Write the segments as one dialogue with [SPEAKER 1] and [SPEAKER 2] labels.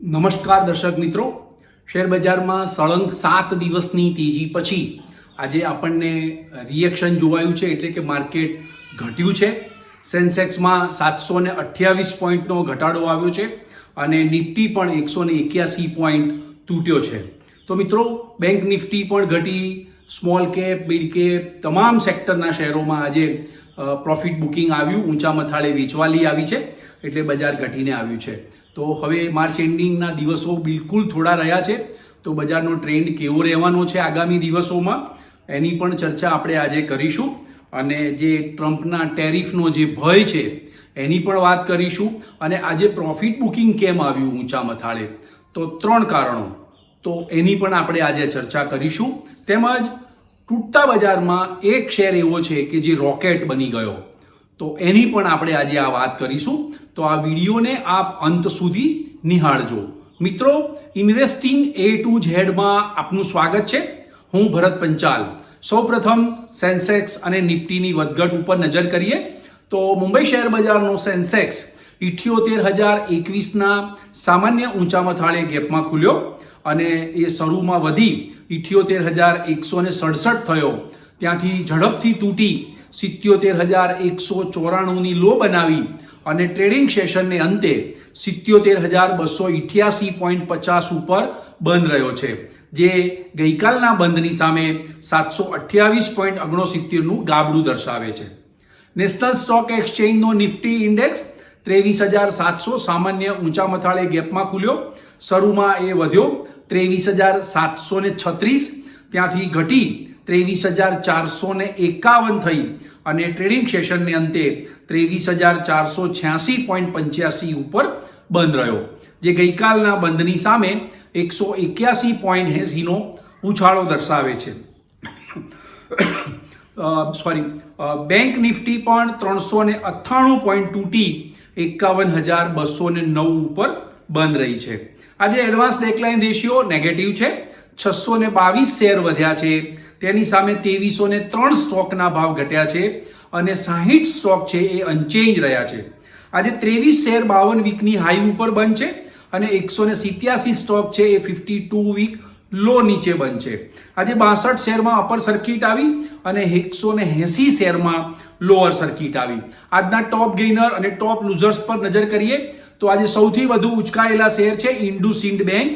[SPEAKER 1] નમસ્કાર દર્શક મિત્રો. શેર બજારમાં સળંગ સાત દિવસની તેજી પછી આજે આપણને રિએક્શન જોવાયું છે એટલે કે માર્કેટ ઘટ્યું છે. સેન્સેક્સમાં સાતસો ને અઠ્યાવીસ પોઈન્ટનો ઘટાડો આવ્યો છે અને નિફ્ટી પણ એકસો ને એક્યાસી પોઈન્ટ તૂટ્યો છે. તો મિત્રો, બેંક નિફ્ટી પણ ઘટી, સ્મોલ કેપ, મિડ કેપ, તમામ સેક્ટરના શેરોમાં આજે પ્રોફિટ બુકિંગ આવ્યું. ઊંચા મથાળે વેચવાલી આવી છે એટલે બજાર ઘટીને આવ્યું છે. તો હવે માર્ચ એન્ડિંગના દિવસો બિલકુલ થોડા રહ્યા છે. તો બજારનો ટ્રેન્ડ કેવો રહેવાનો છે આગામી દિવસોમાં, એની પણ ચર્ચા આપણે આજે કરીશું. અને જે ટ્રમ્પના ટેરિફનો જે ભય છે, એની પણ વાત કરીશું. અને આજે પ્રોફિટ બુકિંગ કેમ આવ્યું ઊંચા મથાળે? તો ત્રણ કારણો. તો એની પણ આપણે આજે ચર્ચા કરીશું. તેમજ તૂટતા બજારમાં એક શેર એવો છે કે જે રોકેટ બની ગયો. તો એની પણ આપણે આજે આ વાત કરીશું. તો આ વિડીયોને આપ અંત સુધી નિહાળજો. મિત્રો ઇન્વેસ્ટિંગ એ ટુ ઝેડમાં આપનું સ્વાગત છે. હું ભરત પંચાલ. સૌપ્રથમ સેન્સેક્સ અને નિફ્ટીની વધઘટ ઉપર નજર કરીએ. તો મુંબઈ શેર બજારનો સેન્સેક્સ ઇઠ્યોતેર હજાર એકવીસના સામાન્ય ઊંચા મથાળે ગેપમાં ખુલ્યો અને એ શરૂમાં વધી ઇઠ્યોતેર હજાર એકસો ને સડસઠ થયો. ત્યાંથી ઝડપથી તૂટી સિત્યોતેર હજાર એકસો ચોરાણુંની લો બનાવી અને ટ્રેડિંગ સેશનને અંતે સિત્યોતેર હજાર બસો ઇઠ્યાસી પોઈન્ટ પચાસ ઉપર બંધ રહ્યો છે, જે ગઈકાલના બંધની સામે સાતસો અઠ્યાવીસ પોઈન્ટ ઓગણસિત્તેરનું ગાબડું દર્શાવે છે. નેશનલ સ્ટોક એક્સચેન્જનો નિફ્ટી ઇન્ડેક્સ ત્રેવીસ હજાર સાતસો સામાન્ય ઊંચા મથાળે ગેપમાં ખુલ્યો, શરૂમાં એ વધ્યો ત્રેવીસ હજાર સાતસો ને છત્રીસ, ત્યાંથી ઘટી ત્રેવીસ હજાર ચારસો ને એકાવન થઈ અને ટ્રેડિંગ સેશનને અંતે ત્રેવીસ હજાર ચારસો છ્યાસી પોઈન્ટ પંચ્યાસી ઉપર બંધ રહ્યો, જે ગઈકાલના બંધની સામે એકસો એક્યાસી પોઈન્ટ એંસીનો ઉછાળો દર્શાવે છે. સોરી બેંક નિફ્ટી પણ ત્રણસો ને અથાણું પોઈન્ટ તૂટી એકાવન હજાર બસો ને નવ ઉપર બંધ રહી છે. આજે એડવાન્સ ડેકલાઇન રેશિયો નેગેટિવ છે. છસો ને બાવીસ શેર વધ્યા છે. તેની સામે ત્રેવીસો ને ત્રણ સ્ટોકના ભાવ ઘટ્યા છે અને સાહીઠ સ્ટોક છે એ અનચેન્જ રહ્યા છે. આજે ત્રેવીસ શેર બાવન વીકની હાઈ ઉપર બંધ છે અને એકસો ને સિત્યાસી સ્ટોક છે એ ફિફ્ટી ટુ વીક લો નીચે બંધ છે. આજે બાસઠ શેરમાં અપર સર્કિટ આવી અને એકસો ને એંસી શેરમાં લોઅર સર્કિટ આવી. આજના ટોપ ગેઇનર અને ટોપ લૂઝર્સ પર નજર કરીએ તો આજે સૌથી વધુ ઉચકાયેલા શેર છે ઇન્ડુસિન્ડ બેંક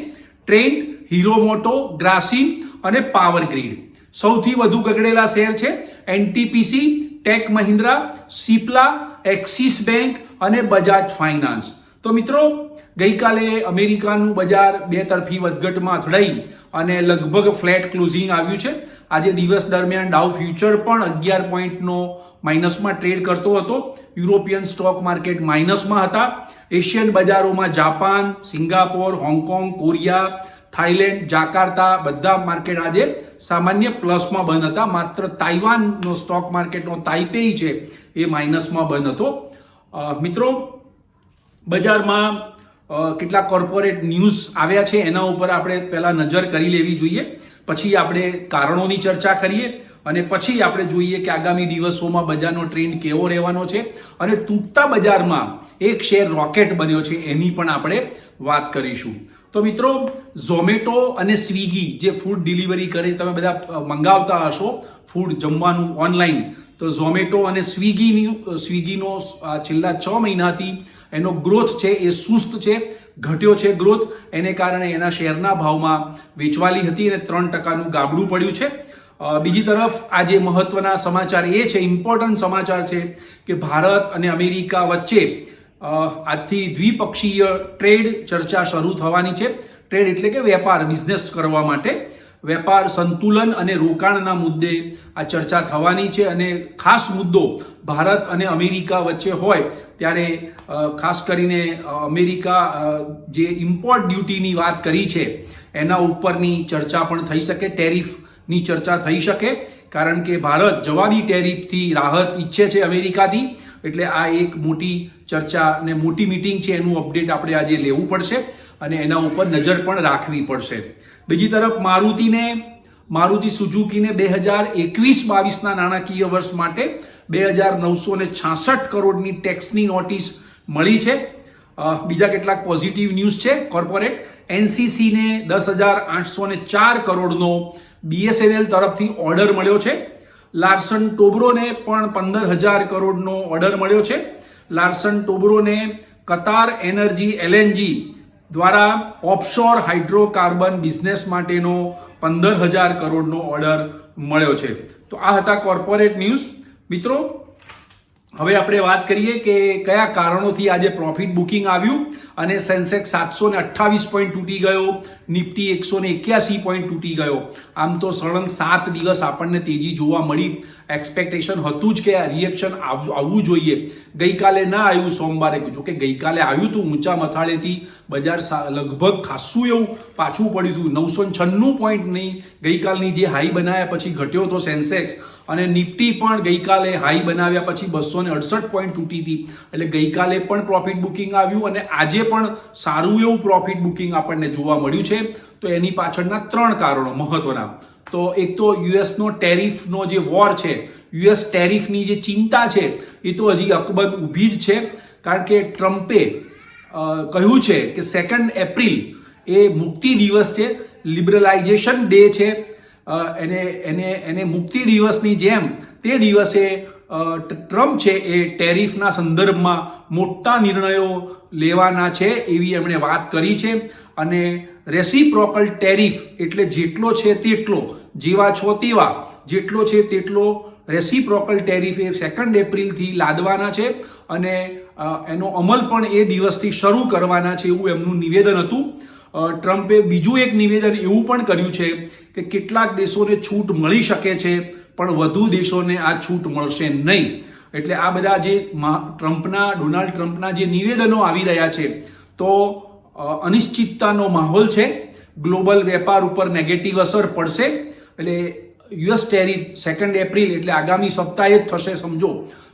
[SPEAKER 1] ટ્રેન્ડ હીરો મોટો ગ્રાસિમ અને પાવર ગ્રીડ. સૌથી વધુ ગગડેલા શેર છે NTPC, Tech Mahindra, Cipla, Axis bank અને બજાજ ફાઇનાન્સ. તો મિત્રો, ગઈકાલે અમેરિકાનું બજાર બે તરફી વધઘટમાં અથડાઈ અને લગભગ ફ્લેટ ક્લોઝિંગ આવ્યું છે. આજે દિવસ દરમિયાન ડાઉ ફ્યુચર પણ અગિયાર પોઈન્ટનો માઇનસમાં ટ્રેડ કરતો હતો. યુરોપિયન સ્ટોક માર્કેટ માઇનસમાં હતા. એશિયન બજારોમાં Japan, Singapore, Hong Kong, Korea Thailand, Jakarta બધા માર્કેટ આજે સામાન્ય પ્લસમાં બંધ હતા. માત્ર તાઇવાનનો સ્ટોક માર્કેટનો તાઇપેઈ છે એ માઇનસમાં બંધ હતો. મિત્રો, બજારમાં કેટલા કોર્પોરેટ ન્યૂઝ આવ્યા છે. એના ઉપર આપણે પહેલાં નજર કરી લેવી જોઈએ. પછી આપણે કારણોની ચર્ચા કરીએ અને પછી આપણે જોઈએ કે આગામી દિવસોમાં બજારનો ટ્રેન્ડ કેવો રહેવાનો છે અને તૂટતા બજારમાં એક શેર રોકેટ બન્યો છે એની પણ આપણે વાત કરીશું. તો મિત્રો, ઝોમેટો અને સ્વિગી જે ફૂડ ડિલિવરી કરે તમે બધા મંગાવતા હશો ફૂડ જમવાનું ઓનલાઈન તો ઝોમેટો અને સ્વિગીની સ્વિગીનો છેલ્લા છ મહિનાથી એનો ગ્રોથ છે, એ સુસ્ત છે, ઘટ્યો છે ગ્રોથ એને કારણે એના શેરના ભાવમાં વેચવાલી હતી અને ત્રણ ટકાનું ગાબડું પડ્યું છે. બીજી તરફ આજે મહત્વના સમાચાર એ છે ઇમ્પોર્ટન્ટ સમાચાર છે કે ભારત અને અમેરિકા વચ્ચે આજથી દ્વિપક્ષીય ટ્રેડ ચર્ચા શરૂ થવાની છે. ટ્રેડ એટલે કે વેપાર, બિઝનેસ કરવા માટે. વેપાર સંતુલન અને રોકાણના મુદ્દે આ ચર્ચા થવાની છે અને ખાસ મુદ્દો ભારત અને અમેરિકા વચ્ચે હોય ત્યારે ખાસ કરીને અમેરિકા જે ઇમ્પોર્ટ ડ્યુટીની વાત કરી છે, એના ઉપરની ચર્ચા પણ થઈ શકે. ટેરિફની ચર્ચા થઈ શકે, કારણ કે ભારત જવાબી ટેરિફથી રાહત ઈચ્છે છે અમેરિકાથી. એટલે આ એક મોટી ચર્ચા અને મોટી મિટિંગ છે, એનું અપડેટ આપણે આજે લેવું પડશે અને એના ઉપર નજર પણ રાખવી પડશે. બીજી તરફ મારુતિને, મારુતિ સુઝુકીને બે હજાર એકવીસ બાવીસના નાણાકીય વર્ષ માટે બે હજાર નવસો ને છાસઠ કરોડની ટેક્સની નોટિસ મળી છે. બીજા કેટલાક પોઝિટિવ ન્યૂઝ છે. કોર્પોરેટ એનસીસીને દસ હજાર આઠસો ને ચાર કરોડનો બીએસએનએલ તરફથી ઓર્ડર મળ્યો છે. લાર્સન ટોબ્રોને પણ પંદર હજાર કરોડનો ઓર્ડર મળ્યો છે. લાર્સન ટોબ્રોને કતાર એનર્જી એલએનજી દ્વારા ઓફશોર હાઇડ્રોકાર્બન બિઝનેસ માટેનો પંદર હજાર કરોડનો ઓર્ડર મળ્યો છે. તો આ હતા કોર્પોરેટ ન્યૂઝ મિત્રો હવે આપણે વાત કરીએ કે કયા કારણોથી આજે પ્રોફિટ બુકિંગ આવ્યું અને સેન્સેક્સ સાતસો ને અઠ્ઠાવીસ પોઈન્ટ તૂટી ગયો નિફ્ટી એકસો ને એક્યાસી પોઈન્ટ તૂટી ગયો. આમ તો સળંગ સાત દિવસ આપણને તેજી જોવા મળી. એક્સપેક્ટેશન હતું જ કે આ રિએક્શન આવવું જોઈએ. ગઈકાલે ના આવ્યું સોમવારે જો કે ગઈકાલે આવ્યું હતું ઊંચા મથાળેથી બજાર લગભગ ખાસું એવું પાછું પડ્યું હતું નવસો છન્નું પોઈન્ટની ગઈકાલની જે હાઈ બનાવ્યા પછી ઘટ્યો હતો સેન્સેક્સ અને નિફ્ટી પણ ગઈકાલે હાઈ બનાવ્યા પછી બસો ને અડસઠ પોઈન્ટ તૂટી હતી એટલે ગઈકાલે પણ પ્રોફિટ બુકિંગ આવ્યું અને આજે પણ સારું એવું પ્રોફિટ બુકિંગ આપણને જોવા મળ્યું છે. તો એની પાછળના ત્રણ કારણો મહત્વના. તો એક તો યુએસનો ટેરિફનો જે વોર છે, યુએસ ટેરિફની જે ચિંતા છે, એ તો હજી અકબંધ ઊભી જ છે. કારણ કે ટ્રમ્પે કહ્યું છે કે સેકન્ડ એપ્રિલ એ મુક્તિ દિવસ છે લિબરલાઇઝેશન ડે છે. એને એને એને મુક્તિ દિવસની જેમ તે દિવસે ટ્રમ્પ છે એ ટેરિફના સંદર્ભમાં મોટા નિર્ણયો લેવાના છે એવી એમણે વાત કરી છે. અને રેસીપ્રોકલ ટેરિફ એટલે જેટલો છે તેટલો જેવા છો તેવા જેટલો છે તેટલો રેસિપ્રોકલ ટેરિફ એ સેકન્ડ એપ્રિલથી લાદવાના છે અને એનો અમલ પણ એ દિવસથી શરૂ કરવાના છે એવું એમનું નિવેદન હતું. ટ્રમ્પે બીજું એક નિવેદન એવું પણ કર્યું છે કે કેટલાક દેશોને છૂટ મળી શકે છે, પણ વધુ દેશોને આ છૂટ મળશે નહીં. એટલે આ બધા જે ટ્રમ્પના, ડોનાલ્ડ ટ્રમ્પના જે નિવેદનો આવી રહ્યા છે, તો અનિશ્ચિતતાનો માહોલ છે, ગ્લોબલ વેપાર ઉપર નેગેટિવ અસર પડશે એટલે યુએસ ટેરિફ સેકન્ડ એપ્રિલ એટલે આગામી સપ્તાહે જ થશે સમજો.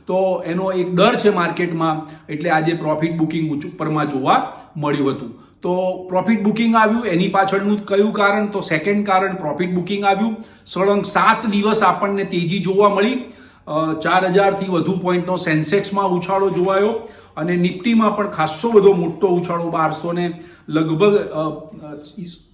[SPEAKER 1] તો એનો એક ડર છે માર્કેટમાં, એટલે આજે પ્રોફિટ બુકિંગ ઉપરમાં જોવા મળ્યું હતું. તો પ્રોફિટ બુકિંગ આવ્યું, એની પાછળનું કયું કારણ? તો સેકન્ડ કારણ પ્રોફિટ બુકિંગ આવ્યું. સળંગ સાત દિવસ આપણને તેજી જોવા મળી. ચાર હજારથી વધુ પોઈન્ટનો સેન્સેક્સમાં ઉછાળો જોવાયો અને નિફ્ટીમાં પણ ખાસ્સો બધો મોટો ઉછાળો બારસો ને લગભગ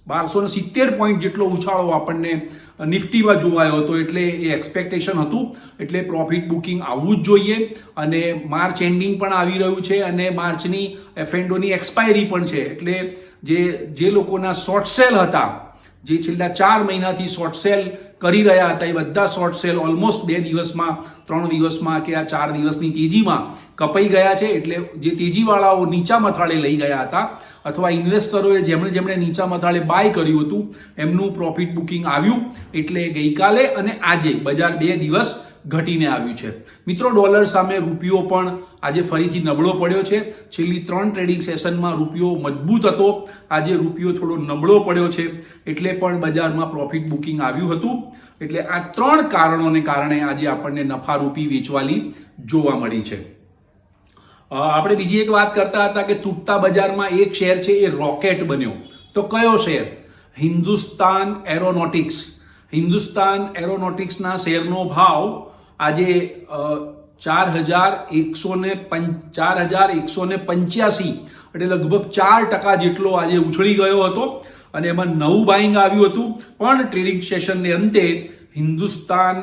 [SPEAKER 1] બારસો ને સિત્તેર પોઈન્ટ જેટલો ઉછાળો આપણને નિફ્ટીમાં જોવાયો હતો એટલે એ એક્સપેક્ટેશન હતું. એટલે પ્રોફિટ બુકિંગ આવવું જ જોઈએ અને માર્ચ એન્ડિંગ પણ આવી રહ્યું છે અને માર્ચની એફએન્ડોની એક્સપાયરી પણ છે. એટલે જે જે લોકોના શોર્ટ સેલ હતા જે છેલ્લા ચાર મહિનાથી શોર્ટ સેલ કરી રહ્યા હતા, એ બધા શોર્ટ સેલ ઓલમોસ્ટ બે દિવસમાં, ત્રણ દિવસમાં કે આ ચાર દિવસની તેજીમાં કપાઈ ગયા છે. એટલે જે તેજીવાળાઓ નીચા મથાળે લઈ ગયા હતા, અથવા ઇન્વેસ્ટરોએ જેમણે જેમણે નીચા મથાળે બાય કર્યું હતું, એમનું પ્રોફિટ બુકિંગ આવ્યું. એટલે ગઈકાલે અને આજે, બજાર બે દિવસ ઘટીને આવ્યું છે. મિત્રો, ડોલર સામે રૂપિયો પણ આજે ફરીથી નબળો પડ્યો છે. છેલ્લી ત્રણ ટ્રેડિંગ સેશનમાં રૂપિયો મજબૂત હતો. આજે રૂપિયો થોડો નબળો પડ્યો છે. એટલે પણ બજારમાં પ્રોફિટ બુકિંગ આવ્યું હતું. એટલે આ ત્રણ કારણોને કારણે આજે આપણને નફારૂપી વેચવાલી જોવા મળી છે. આપણે બીજી એક વાત કરતા હતા કે તૂટતા બજારમાં એક શેર છે, એ રોકેટ બન્યો. તો કયો શેર? હિન્દુસ્તાન એરોનોટિક્સ. હિન્દુસ્તાન એરોનોટિક્સના શેરનો ભાવ આજે ચાર હજાર એકસો ને ચાર હજાર એકસો ને પંચ્યાસી, એટલે લગભગ ચાર ટકા જેટલો આજે ઉછળી ગયો હતો અને એમાં નવું બાઇંગ આવ્યું હતું. પણ ટ્રેડિંગ સેશનને અંતે Hindustan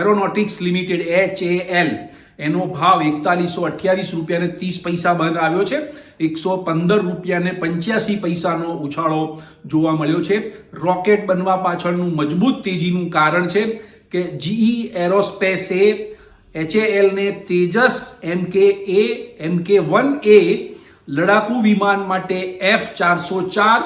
[SPEAKER 1] Aeronautics limited H A L એનો ભાવ એકતાલીસો અઠ્યાવીસ રૂપિયાને ત્રીસ પૈસા બંધ આવ્યો છે. એકસો પંદર રૂપિયાને પંચ્યાસી પૈસાનો ઉછાળો જોવા મળ્યો છે. રોકેટ બનવા પાછળનું મજબૂત તેજીનું કારણ છે. કે જીઈ એરોસ્પેસે એચએએલને તેજસ એમ કે એ એમ કે વન એ લડાકુ વિમાન માટે એફ ચારસો ચાર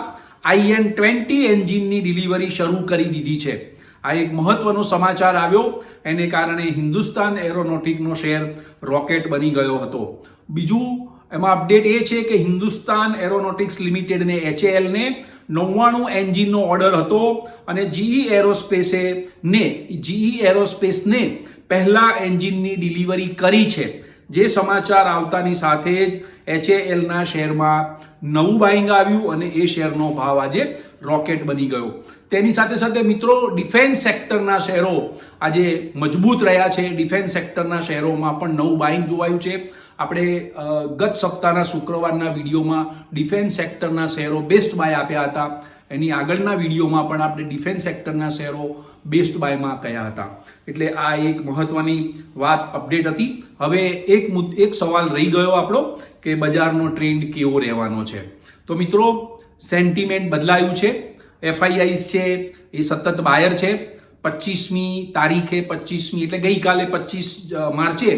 [SPEAKER 1] આઈએન ટ્વેન્ટી એન્જિનની ડિલિવરી શરૂ કરી દીધી છે. આ એક મહત્વનો સમાચાર આવ્યો, એને કારણે હિન્દુસ્તાન એરોનોટિકનો શેર રોકેટ બની ગયો હતો. બીજું એમાં અપડેટ એ છે કે હિન્દુસ્તાન એરોનોટિક્સ લિમિટેડને એચએએલને નવ્વાણું એન્જિનનો ઓર્ડર હતો અને જીઈ એરોસ્પેસે ને જીઈ એરોસ્પેસને પહેલા એન્જિનની ડિલિવરી કરી છે. જે સમાચાર આવતાની સાથે જ એચએએલના શેરમાં નવું બાઇંગ આવ્યું અને એ શેરનો ભાવ આજે રોકેટ બની ગયો. તેની સાથે સાથે મિત્રો ડિફેન્સ સેક્ટરના શેરો આજે મજબૂત રહ્યા છે. ડિફેન્સ સેક્ટરના શેરોમાં પણ નવું બાઇંગ જોવાયું છે. આપણે ગત સપ્તાહના શુક્રવારના વિડીયોમાં ડિફેન્સ સેક્ટરના શેરો બેસ્ટ બાય આપ્યા હતા. એની આગળના વિડીયોમાં પણ આપણે ડિફેન્સ સેક્ટરના શેરો બેસ્ટ બાયમાં કયા હતા. એટલે આ એક મહત્વની વાત અપડેટ હતી. હવે એક એક સવાલ રહી ગયો આપણો કે બજારનો ટ્રેન્ડ કેવો રહેવાનો છે. તો મિત્રો સેન્ટિમેન્ટ બદલાયું છે. એફઆઈઆઈસ છે, એ સતત બાયર છે. પચીસમી તારીખે પચીસમી, એટલે ગઈકાલે પચીસ માર્ચે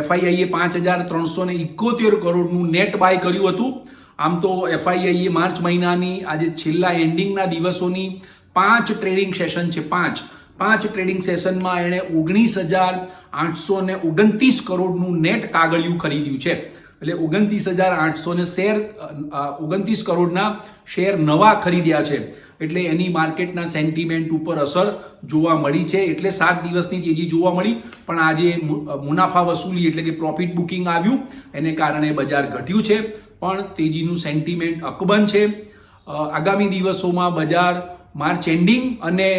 [SPEAKER 1] એફઆઈઆઈએ પાંચ હજાર ત્રણસો ને ઇકોતેર કરોડનું નેટ બાય કર્યું હતું. આમ તો એફઆઈઆઈએ માર્ચ મહિનાની, આજે છેલ્લા એન્ડિંગના દિવસોની પાંચ ટ્રેડિંગ સેશન છે, પાંચ. પાંચ ટ્રેડિંગ સેશનમાં એણે ઓગણીસ હજાર આઠસો ને ઓગણત્રીસ કરોડનું નેટ કાગળિયું ખરીદ્યું છે. એટલે ઓગણત્રીસ હજાર આઠસો ને શેર ઓગણત્રીસ કરોડના શેર નવા ખરીદ્યા છે. એટલે એની માર્કેટના સેન્ટિમેન્ટ ઉપર અસર જોવા મળી છે. એટલે સાત દિવસની તેજી જોવા મળી. પણ આજે મુનાફા વસૂલી એટલે કે પ્રોફિટ બુકિંગ આવ્યું. એને કારણે બજાર ઘટ્યું છે. પણ તેજીનું સેન્ટિમેન્ટ અકબંધ છે. આગામી દિવસોમાં બજાર માર્ચ એન્ડિંગ અને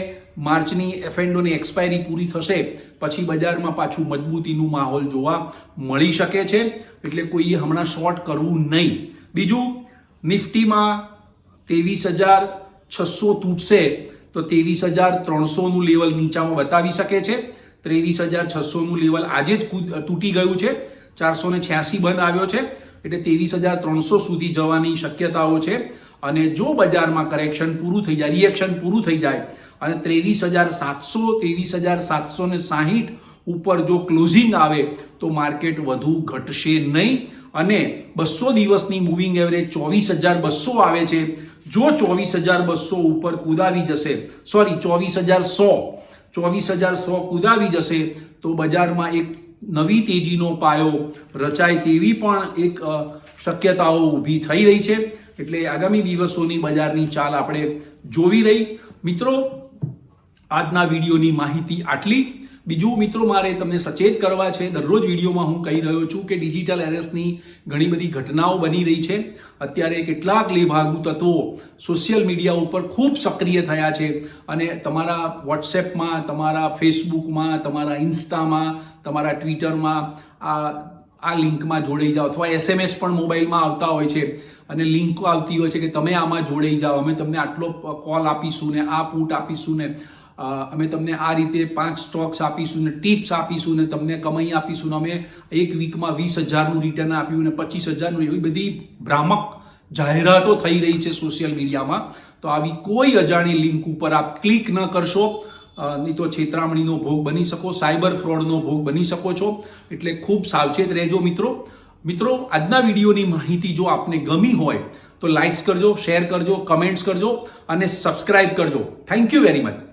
[SPEAKER 1] માર્ચની એફએન્ડોની એક્સપાયરી પૂરી થશે, પછી બજારમાં પાછું મજબૂતીનું માહોલ જોવા મળી શકે છે. એટલે કોઈએ હમણાં શોર્ટ કરવું નહીં. બીજું, નિફ્ટીમાં ત્રેવીસ હજાર છસો તૂટશે, તો ત્રેવીસ હજાર ત્રણસોનું લેવલ નીચામાં બતાવી શકે છે. ત્રેવીસ હજાર છસોનું લેવલ આજે જ તૂટી ગયું છે. ચારસો ને છ્યાસી બંધ આવ્યો છે. એટલે ત્રેવીસ હજાર ત્રણસો સુધી જવાની શક્યતાઓ છે. અને જો બજારમાં કરેક્શન પૂરું થઈ જાય રિએક્શન પૂરું થઈ જાય, અને ત્રેવીસ હજાર સાતસો, ત્રેવીસ હજાર સાતસો ને સાહીઠ ઉપર જો ક્લોઝિંગ આવે, તો માર્કેટ વધુ ઘટશે નહીં. અને બસો દિવસની મૂવિંગ એવરેજ ચોવીસ હજાર બસો આવે છે. જો ચોવીસ હજાર બસો ઉપર કુદાવી જશે સોરી ચોવીસ હજાર સો, ચોવીસ હજાર સો કુદાવી જશે, તો બજારમાં એક નવી તેજીનો પાયો રચાય તેવી પણ એક શક્યતાઓ ઊભી થઈ રહી છે. એટલે આગામી દિવસોની બજારની ચાલ આપણે જોવી રહી. મિત્રો, આજના વિડીયોની માહિતી આટલી. બીજું મિત્રો મારે તમને સચેત કરવા છે, દરરોજ વિડીયોમાં હું કહી રહ્યો છું કે ડિજિટલ એરેસની ઘણી બધી ઘટનાઓ બની રહી છે. અત્યારે કેટલાક લેભાગુ તત્વો સોશિયલ મીડિયા ઉપર ખૂબ સક્રિય થયા છે અને તમારા વોટ્સએપમાં તમારા ફેસબુકમાં તમારા ઇન્સ્ટામાં તમારા ટ્વિટરમાં આ આ લિંકમાં જોડાઈ જાઓ અથવા એસએમએસ પણ મોબાઈલમાં આવતા હોય છે. અને લિંકો આવતી હોય છે કે તમે આમાં જોડાઈ જાઓ. અમે તમને આટલો કોલ આપીશું ને આ પૂટ આપીશું ને અમે તમને આ રીતે પાંચ સ્ટોક્સ આપીશું ને ટિપ્સ આપીશું ને તમને કમાઈ આપીશું ને અમે એક વીકમાં વીસ હજારનું રિટર્ન આપ્યું ને પચીસ હજારનું એવી બધી ભ્રામક જાહેરાતો થઈ રહી છે સોશિયલ મીડિયામાં તો આવી કોઈ અજાણી લિંક ઉપર આપ ક્લિક ન કરશો. નહીં તો છેતરામણીનો ભોગ બની શકો સાયબર ફ્રોડનો ભોગ બની શકો છો. એટલે ખૂબ સાવચેત રહેજો મિત્રો. મિત્રો, આજના વિડીયોની માહિતી જો આપને ગમી હોય તો લાઇક્સ કરજો શેર કરજો કમેન્ટ્સ કરજો અને સબસ્ક્રાઇબ કરજો. Thank you very much